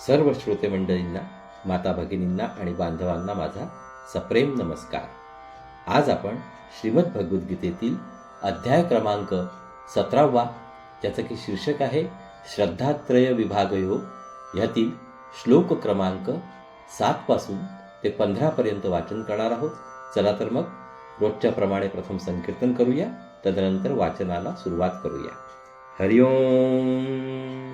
सर्व श्रोते मंडळींना माता भगिनींना आणि बांधवांना माझा सप्रेम नमस्कार. आज आपण श्रीमद भगवद्गीतेतील अध्याय क्रमांक सतरावा ज्याचं की शीर्षक आहे श्रद्धात्रय विभागयो ह्यातील श्लोक क्रमांक सात पासून ते पंधरापर्यंत वाचन करणार आहोत. चला तर मग रोजच्या प्रमाणे प्रथम संकीर्तन करूया तदनंतर वाचनाला सुरुवात करूया. हरि ओम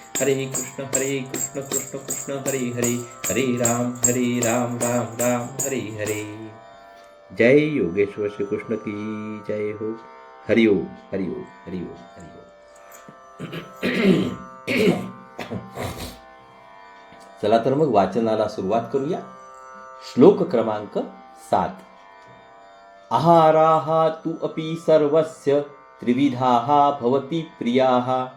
हरे कृष्ण हरे कृष्ण कृष्ण कृष्ण हरे हरे हरे राम हरे राम राम राम हरे हरे। जय योगेश्वर श्री कृष्ण की जय हो। हरि ओम हरि ओम हरि ओम हरि ओम। चला तर मग वाचनाला सुरुवात करूया. श्लोक क्रमांक सात. आहाराः तु अपि सर्वस्य त्रिविधाः भवति प्रियाः.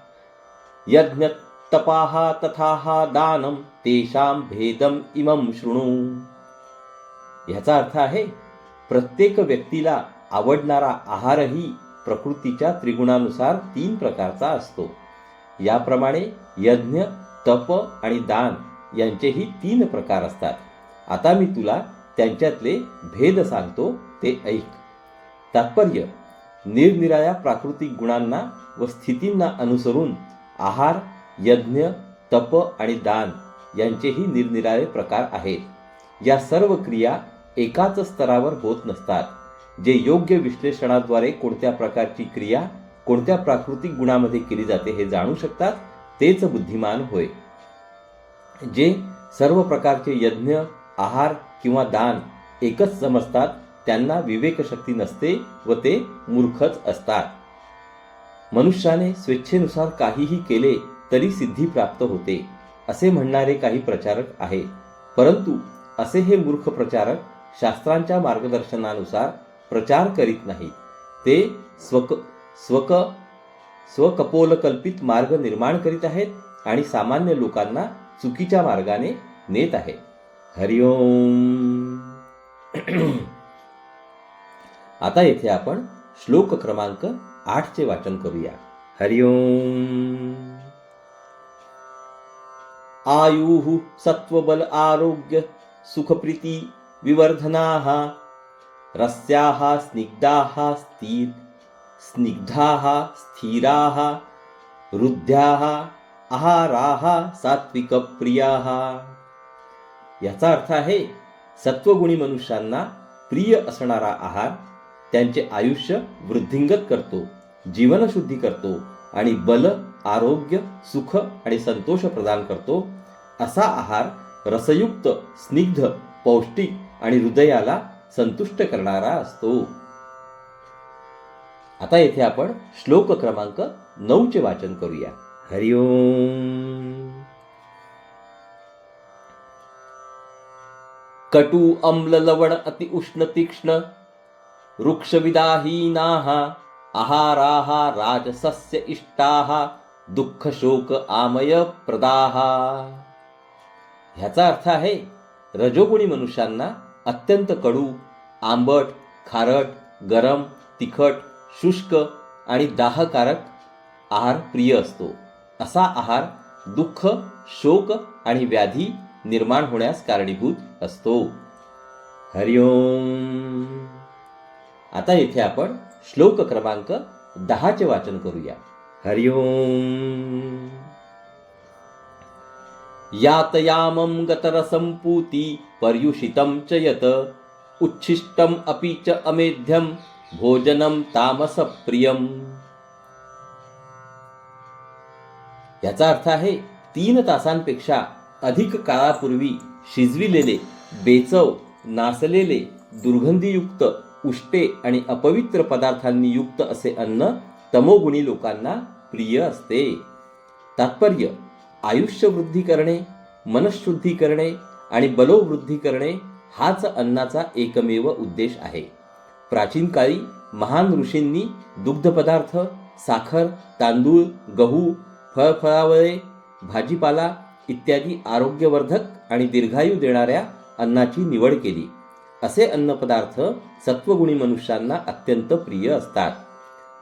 यज्ञ तपाः तथाः दानं तेषां भेदम इमं शृणु। ह्याचा अर्थ आहे प्रत्येक व्यक्तीला आवडणारा आहारही प्रकृतीच्या त्रिगुणानुसार तीन प्रकारचा असतो। याप्रमाणे यज्ञ तप आणि दान यांचेही तीन प्रकार असतात। आता मी तुला त्यांच्यातले भेद सांगतो ते ऐक। तात्पर्य निरनिराळ्या प्राकृतिक गुणांना व स्थितींना अनुसरून आहार यज्ञ तप आणि दान यांचेही निरनिराळे प्रकार आहेत. या सर्व क्रिया एकाच स्तरावर होत नसतात. जे योग्य विश्लेषणाद्वारे कोणत्या प्रकारची क्रिया कोणत्या प्राकृतिक गुणामध्ये केली जाते हे जाणू शकतात तेच बुद्धिमान होय. जे सर्व प्रकारचे यज्ञ आहार किंवा दान एकच समजतात त्यांना विवेकशक्ती नसते व ते मूर्खच असतात. मनुष्याने स्वेच्छेनुसार काहीही केले तरी सिद्धी प्राप्त होते असे म्हणणारे काही प्रचारक आहे. परंतु असे हे मूर्ख प्रचारक शास्त्रांच्या मार्गदर्शनानुसार प्रचार करीत नाहीत. ते स्वक स्वक स्वकपोलकल्पित मार्ग निर्माण करीत आहेत आणि सामान्य लोकांना चुकीच्या मार्गाने नेत आहेत. हरिओम आता येथे आपण श्लोक क्रमांक आठचे वाचन करूया. हरिओम आयुः सत्त्वबल आरोग्य सुखप्रीती विवर्धनाः रस्याः स्निग्धाः स्थिर स्निग्धाः स्थिराः रुद्ध्याः आहाराः सात्विकप्रियाः। याचा अर्थ आहे सत्वगुणी मनुष्यांना प्रिय असणारा आहार त्यांचे आयुष्य वृद्धिंगत करतो जीवनशुद्धी करतो आणि बल आरोग्य सुख आणि संतोष प्रदान करतो असा आहार रसयुक्त स्निग्ध पौष्टिक आणि हृदयाला संतुष्ट करणारा असतो. आता येथे आपण श्लोक क्रमांक नऊचे वाचन करूया. हरिओम कटु अम्ल लवण अति उष्ण तीक्ष्ण वृक्षविदाहीनाः आहाराः राजसस्य इष्टाः दुःख शोक आमय प्रदाः। ह्याचा अर्थ आहे रजोगुणी मनुष्यांना अत्यंत कडू आंबट खारट गरम तिखट शुष्क आणि दाहकारक आहार प्रिय असतो. असा आहार दुःख शोक आणि व्याधी निर्माण होण्यास कारणीभूत असतो. हरिओम आता येथे आपण श्लोक क्रमांक दहाचे वाचन करूया. हरिओम यातयामं गतरसम्पूति पर्युषितं च यत्। उच्छिष्टम् अपि च अमेध्यं भोजनं तामसप्रियम्। याचा अर्थ आहे तीन तासांपेक्षा अधिक काळापूर्वी शिजविलेले बेचव नासलेले दुर्गंधीयुक्त उष्टे आणि अपवित्र पदार्थांनी युक्त असे अन्न तमोगुणी लोकांना प्रिय असते। तात्पर्य आयुष्य वृद्धी करणे मनशुद्धी करणे आणि बलोवृद्धी करणे हाच अन्नाचा एकमेव उद्देश आहे. प्राचीन काळी महान ऋषींनी दुग्धपदार्थ साखर तांदूळ गहू फळफळावळे भाजीपाला इत्यादी आरोग्यवर्धक आणि दीर्घायू देणाऱ्या अन्नाची निवड केली. असे अन्नपदार्थ सत्वगुणी मनुष्यांना अत्यंत प्रिय असतात.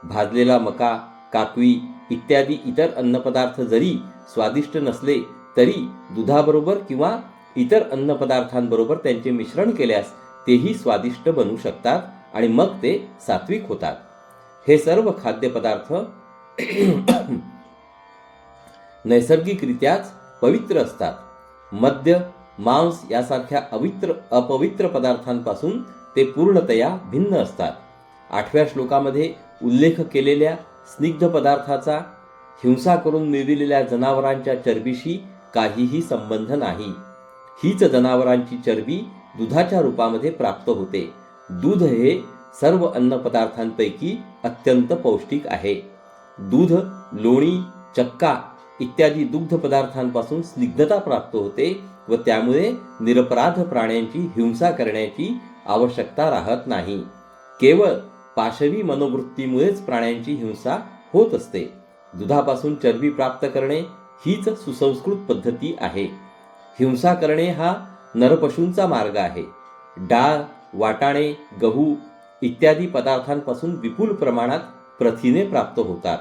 भाजलेला मका काकवी इत्यादी इतर अन्नपदार्थ जरी स्वादिष्ट नसले तरी दुधाबरोबर किंवा इतर अन्नपदार्थांबरोबर त्यांचे मिश्रण केल्यास तेही स्वादिष्ट बनू शकतात आणि मग ते सात्विक होतात. हे सर्व खाद्यपदार्थ नैसर्गिकरित्याच पवित्र असतात. मद्य मांस यासारख्या अवित्र अपवित्र पदार्थांपासून ते पूर्णतया भिन्न असतात. आठव्या श्लोकामध्ये उल्लेख केलेल्या स्निग्ध पदार्थाचा हिंसा करून मिळविलेल्या जनावरांच्या चरबीशी काहीही संबंध नाही. हीच जनावरांची चरबी दुधाच्या रूपामध्ये प्राप्त होते. दूध हे सर्व अन्नपदार्थांपैकी अत्यंत पौष्टिक आहे. दूध लोणी चक्का इत्यादी दुग्ध पदार्थांपासून स्निग्धता प्राप्त होते व त्यामुळे निरपराध प्राण्यांची हिंसा करण्याची आवश्यकता राहत नाही. केवळ पाशवी मनोवृत्तीमुळेच प्राण्यांची हिंसा होत असते. दुधापासून चरबी प्राप्त करणे हीच सुसंस्कृत पद्धती आहे. हिंसा करणे हा नरपशूंचा मार्ग आहे. डाळ वाटाणे गहू इत्यादी पदार्थांपासून विपुल प्रमाणात प्रथिने प्राप्त होतात.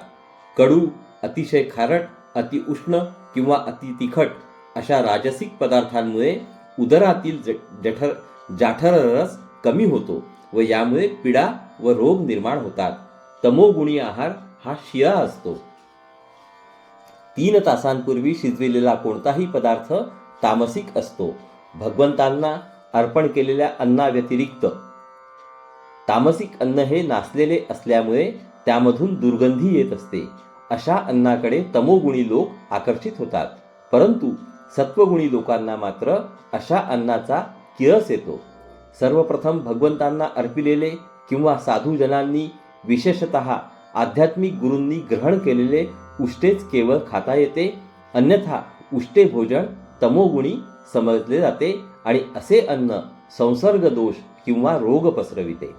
कडू अतिशय खारट अति उष्ण किंवा अति तिखट अशा राजसिक पदार्थांमुळे उदरातील जठर जाठर रस कमी होतो व यामुळे पीडा व रोग निर्माण होतात. तमोगुणी आहार हा शिळा असतो. तीन तासांपूर्वी शिजविलेला कोणताही पदार्थ तामसिक असतो. भगवंतांना अर्पण केलेल्या अन्नाव्यतिरिक्त. तामसिक अन्न हे नासलेले असल्यामुळे त्यामधून दुर्गंधी येत असते. अशा अन्नाकडे तमोगुणी लोक आकर्षित होतात. परंतु सत्वगुणी लोकांना मात्र अशा अन्नाचा किळस येतो. सर्वप्रथम भगवंतांना अर्पिलेले किंवा साधूजनांनी विशेषत आध्यात्मिक गुरूंनी ग्रहण केलेले उष्टेच केवळ खाता येते अन्यथा उष्टे भोजन तमोगुणी समजले जाते आणि असे अन्न संसर्ग दोष किंवा रोग पसरविते.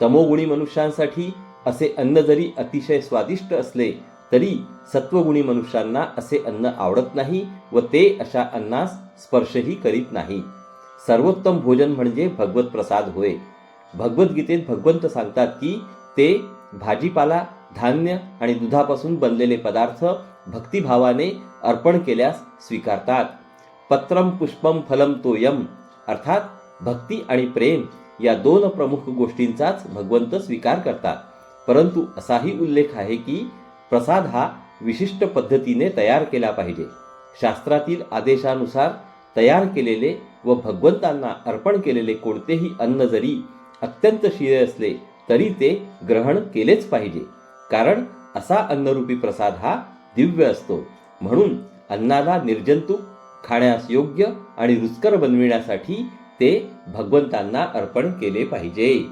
तमोगुणी मनुष्यांसाठी असे अन्न जरी अतिशय स्वादिष्ट असले तरी सत्वगुणी मनुष्यांना असे अन्न आवडत नाही व ते अशा अन्नास स्पर्शही करीत नाही. सर्वोत्तम भोजन म्हणजे भगवत प्रसाद होय. भगवद्गीतेत भगवंत सांगतात की ते भाजीपाला धान्य आणि दुधापासून बनलेले पदार्थ भक्तिभावाने अर्पण केल्यास स्वीकारतात. पत्रम पुष्पम फलम तोयम अर्थात भक्ती आणि प्रेम या दोन प्रमुख गोष्टींचाच भगवंत स्वीकार करतात. परंतु असाही उल्लेख आहे की प्रसाद हा विशिष्ट पद्धतीने तयार केला पाहिजे. शास्त्रातील आदेशानुसार तयार केलेले व भगवंतांना अर्पण केलेले कोणतेही अन्न जरी अत्यंत शिळे असले तरी ते ग्रहण केलेच पाहिजे. कारण असा अन्नरूपी प्रसाद हा दिव्य असतो. म्हणून अन्नाला निर्जंतुक खाण्यास योग्य आणि रुचकर बनविण्यासाठी ते भगवंतांना अर्पण केले पाहिजे.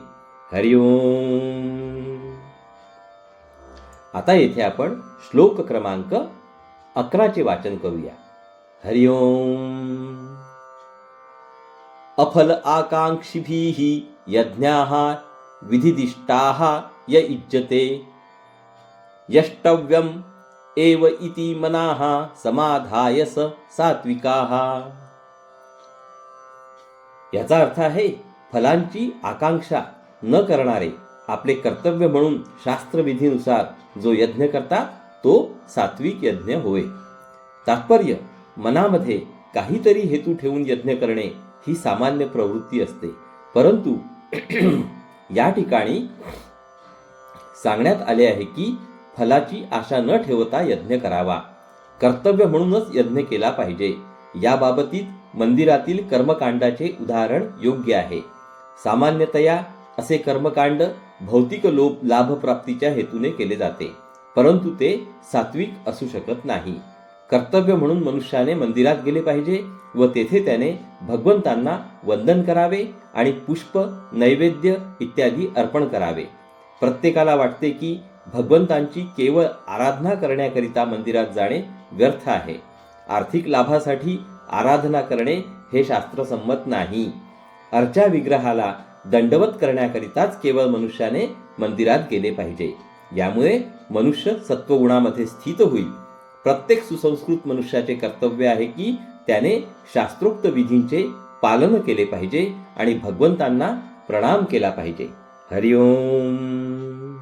हरिओम आता येथे आपण श्लोक क्रमांक अकराचे वाचन करूया. हरिओम अफल आकांक्षिभिः यज्ञाः विधिदिष्टाः य इज्जते। यष्टव्यम् एव इति मनाः समाधाय स सात्विकाः। याचा अर्थ आहे फलांची आकांक्षा न करणारे आपले कर्तव्य म्हणून शास्त्रविधीनुसार जो यज्ञ करतात तो सात्विक यज्ञ होय। तात्पर्य मनामध्ये काहीतरी हेतू ठेवून यज्ञ करणे ही सामान्य प्रवृत्ती असते। परंतु या ठिकाणी सांगण्यात आले आहे की फलाची आशा न ठेवता यज्ञ करावा. कर्तव्य म्हणूनच यज्ञ केला पाहिजे. याबाबतीत मंदिरातील कर्मकांडाचे उदाहरण योग्य आहे. सामान्यतया असे कर्मकांड भौतिक लोभ लाभप्राप्तीच्या हेतूने केले जाते परंतु ते सात्विक असू शकत नाही. कर्तव्य म्हणून मनुष्याने मंदिरात गेले पाहिजे व तेथे त्याने भगवंतांना वंदन करावे आणि पुष्प नैवेद्य इत्यादी अर्पण करावे. प्रत्येकाला वाटते की भगवंतांची केवळ आराधना करण्याकरिता मंदिरात जाणे व्यर्थ आहे. आर्थिक लाभासाठी आराधना करणे हे शास्त्रसंमत नाही. अर्चा विग्रहाला दंडवत करण्याकरिताच केवळ मनुष्याने मंदिरात गेले पाहिजे. यामुळे मनुष्य सत्वगुणामध्ये स्थित होईल. प्रत्येक सुसंस्कृत मनुष्याचे कर्तव्य आहे की त्याने शास्त्रोक्त विधींचे पालन केले पाहिजे आणि भगवंतांना प्रणाम केला पाहिजे. हरिओम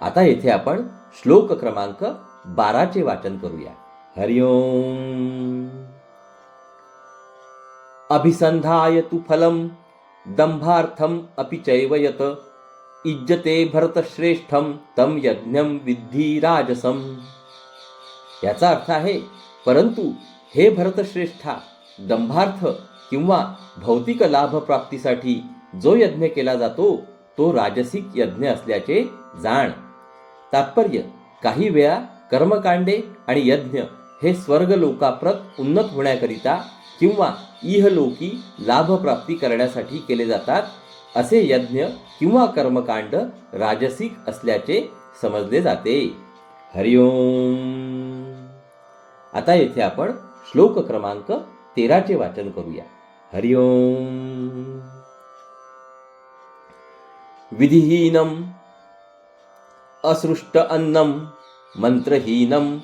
आता येथे आपण श्लोक क्रमांक बाराचे वाचन करूया. हरिओम अभिसंधाय तु फलम दंभार्थम अपि चैवयत इज्जते भरतश्रेष्ठम तम यज्ञम विद्धी राजसम याचा अर्थ आहे परंतु हे भरतश्रेष्ठा दंभार्थ किंवा भौतिक लाभप्राप्तीसाठी जो यज्ञ केला जातो तो राजसिक यज्ञ असल्याचे जाण. तात्पर्य काही वेळा कर्मकांडे आणि यज्ञ हे स्वर्ग लोकाप्रत उन्नत होण्याकरिता किंवा इहलोकी लाभप्राप्ती करण्यासाठी केले जातात असे यज्ञ किंवा कर्मकांड राजसिक असल्याचे समजले जाते. हरिओम आता येथे आपण श्लोक क्रमांक तेराचे वाचन करूया. हरिओम विधिहीनम असृष्ट अन्नम मंत्रहीनम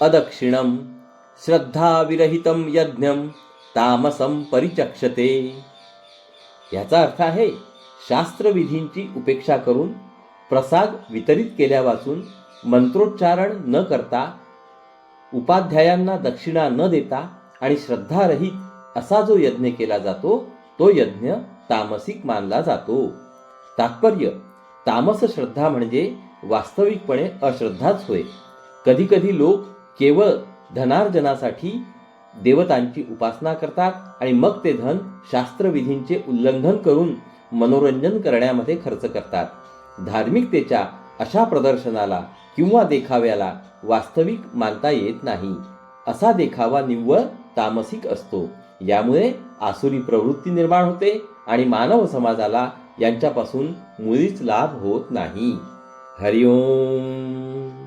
अदक्षिणम श्रद्धाविरहितम यज्ञम तामसम परिचक्षते. याचा अर्थ आहे शास्त्रविधींची उपेक्षा करून प्रसाद वितरित केल्यापासून मंत्रोच्चारण न करता उपाध्यायांना दक्षिणा न देता आणि श्रद्धारहित असा जो यज्ञ केला जातो तो यज्ञ तामसिक मानला जातो. तात्पर्य तामस श्रद्धा म्हणजे वास्तविकपणे अश्रद्धाच होय. कधीकधी लोक केवळ धनार्जनासाठी देवतांची उपासना करतात आणि मग ते धन शास्त्रविधींचे उल्लंघन करून मनोरंजन करण्यामध्ये खर्च करतात. धार्मिकतेच्या अशा प्रदर्शनाला किंवा देखाव्याला वास्तविक मानता येत नाही. असा देखावा निव्वळ तामसिक असतो. यामुळे आसुरी प्रवृत्ती निर्माण होते आणि मानव समाजाला यांच्यापासून मुळीच लाभ होत नाही. हरिओम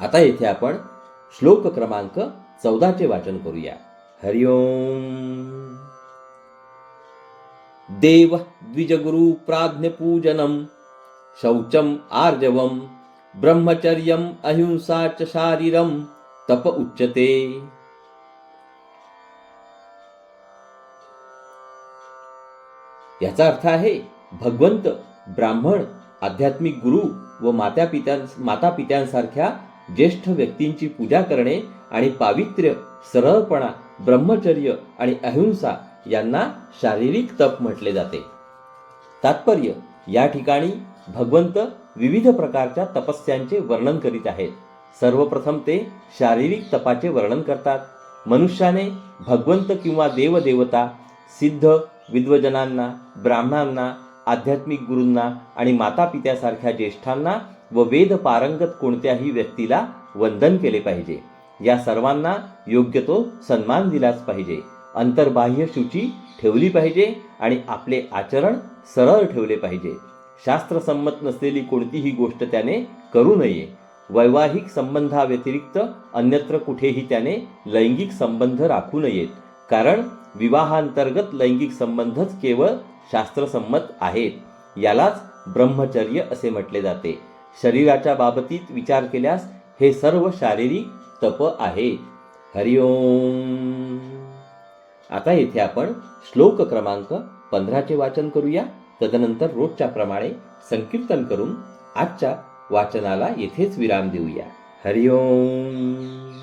आता येथे आपण श्लोक क्रमांक चौदाचे वाचन करूया. हरिओम देव द्विजगुरु प्राज्ञपूजनम शौचम आर्जवम ब्रह्मचर्यम अहिंसा च शारीरम तप उच्यते. याचा अर्थ आहे भगवंत ब्राह्मण आध्यात्मिक गुरु व माता पित्यां माता पित्यांसारख्या ज्येष्ठ व्यक्तींची पूजा करणे आणि पावित्र्य सरळपणा ब्रह्मचर्य आणि अहिंसा यांना शारीरिक तप म्हटले जाते. तात्पर्य या ठिकाणी भगवंत विविध प्रकारच्या तपस्यांचे वर्णन करीत आहेत. सर्वप्रथम ते शारीरिक तपाचे वर्णन करतात. मनुष्याने भगवंत किंवा देवदेवता सिद्ध विद्वजनांना ब्राह्मणांना आध्यात्मिक गुरूंना आणि माता पित्यासारख्या ज्येष्ठांना व वेद पारंगत कोणत्याही व्यक्तीला वंदन केले पाहिजे. या सर्वांना योग्य तो सन्मान दिलाच पाहिजे. अंतर्बाह्य शुची ठेवली पाहिजे आणि आपले आचरण सरळ ठेवले पाहिजे. शास्त्रसंमत नसलेली कोणतीही गोष्ट त्याने करू नये. वैवाहिक संबंधाव्यतिरिक्त अन्यत्र कुठेही त्याने लैंगिक संबंध राखू नयेत. कारण विवाहांतर्गत लैंगिक संबंधच केवळ शास्त्रसंमत आहेत. यालाच ब्रह्मचर्य असे म्हटले जाते. शरीराच्या बाबतीत विचार केल्यास हे सर्व शारीरिक तप आहे. हरिओम आता येथे आपण श्लोक क्रमांक पंधराचे वाचन करूया. तदनंतर रोजच्या प्रमाणे संकीर्तन करून आजच्या वाचनाला येथेच विराम देऊया. हरिओम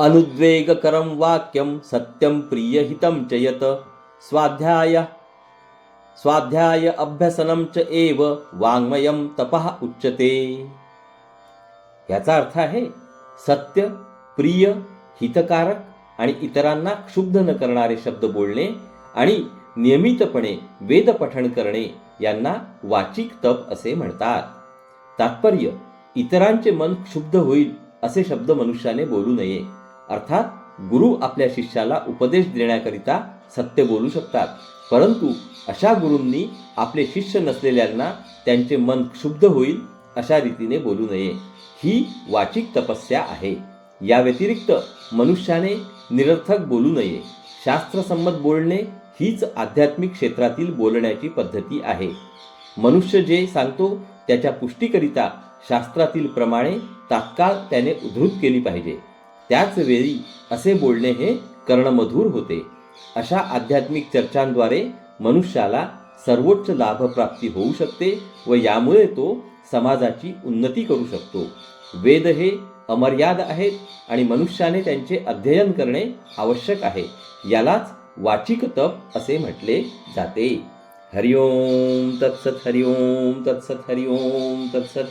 अनुद्वेगकरं वाक्यं सत्यं प्रियहितं च यत्। स्वाध्याय। स्वाध्याय अभ्यसनं च एव वाङ्मयं तपः उच्यते। याचा अर्थ आहे सत्य प्रिय हितकारक आणि इतरांना क्षुब्ध न करणारे शब्द बोलणे आणि नियमितपणे वेदपठण करणे यांना वाचिक तप असे म्हणतात। तात्पर्य इतरांचे मन क्षुब्ध होईल असे शब्द मनुष्याने बोलू नये। अर्थात गुरु आपल्या शिष्याला उपदेश देण्याकरिता सत्य बोलू शकतात. परंतु अशा गुरूंनी आपले शिष्य नसलेल्यांना त्यांचे मन क्षुब्ध होईल अशा रीतीने बोलू नये. ही वाचिक तपस्या आहे. या व्यतिरिक्त मनुष्याने निरर्थक बोलू नये. शास्त्रसंमत बोलणे हीच आध्यात्मिक क्षेत्रातील बोलण्याची पद्धती आहे. मनुष्य जे सांगतो त्याच्या पुष्टीकरिता शास्त्रातील प्रमाणे तात्काळ त्याने उद्धृत केली पाहिजे. त्याच वेळी असे बोलणे हे कर्णमधूर होते. अशा आध्यात्मिक चर्चांद्वारे मनुष्याला सर्वोच्च लाभप्राप्ती होऊ शकते व यामुळे तो समाजाची उन्नती करू शकतो. वेद हे अमर्याद आहेत आणि मनुष्याने त्यांचे अध्ययन करणे आवश्यक आहे. यालाच वाचिक तप असे म्हटले जाते. हरिओम तत्सत हरिओम तत्सत हरिओम तत्सत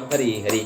हरे हरे